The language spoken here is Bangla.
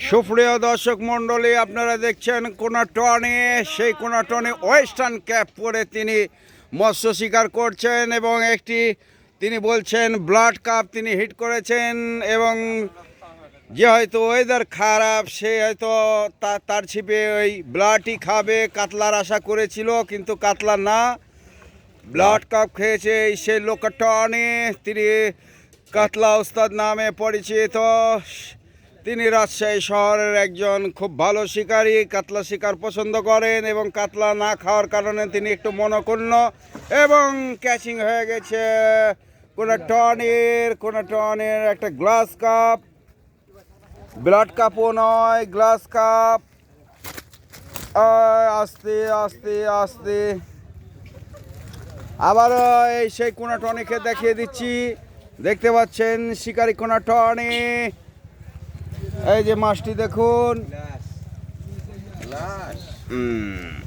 সুপ্রিয় দর্শক মণ্ডলী, আপনারা দেখছেন কোনা টনে সেই কোনা টনে ওয়েস্টার্ন ক্যাপ পরে তিনি মৎস্য শিকার করছেন এবং একটি, তিনি বলছেন, ব্লাড কাপ তিনি হিট করেছেন এবং যে হয়তো ওয়েদার খারাপ, সে হয়তো তার ছিপে ওই ব্লাডই খাবে, কাতলার আশা করেছিল, কিন্তু কাতলা না। ব্লাড কাপ খেয়েছে সেই লোকটনে, তিনি কাতলা ওস্তাদ নামে পরিচিত। তিনি রাজশাহী শহরের একজন খুব ভালো শিকারী, কাতলা শিকার পছন্দ করেন এবং কাতলা না খাওয়ার কারণে তিনি একটু মনক্ষুণ্ণ এবং ক্যাচিং হয়ে গেছে কোনো টনের কোনো টনের একটা গ্লাস কাপ। ব্লাড কাপও নয়, গ্লাস কাপ। আস্তে আস্তে আস্তে। আবারও এই সেই কোনা টনিকে দেখিয়ে দিচ্ছি। দেখতে পাচ্ছেন শিকারি কোনা টনি। এই যে মাছটি দেখুন। হুম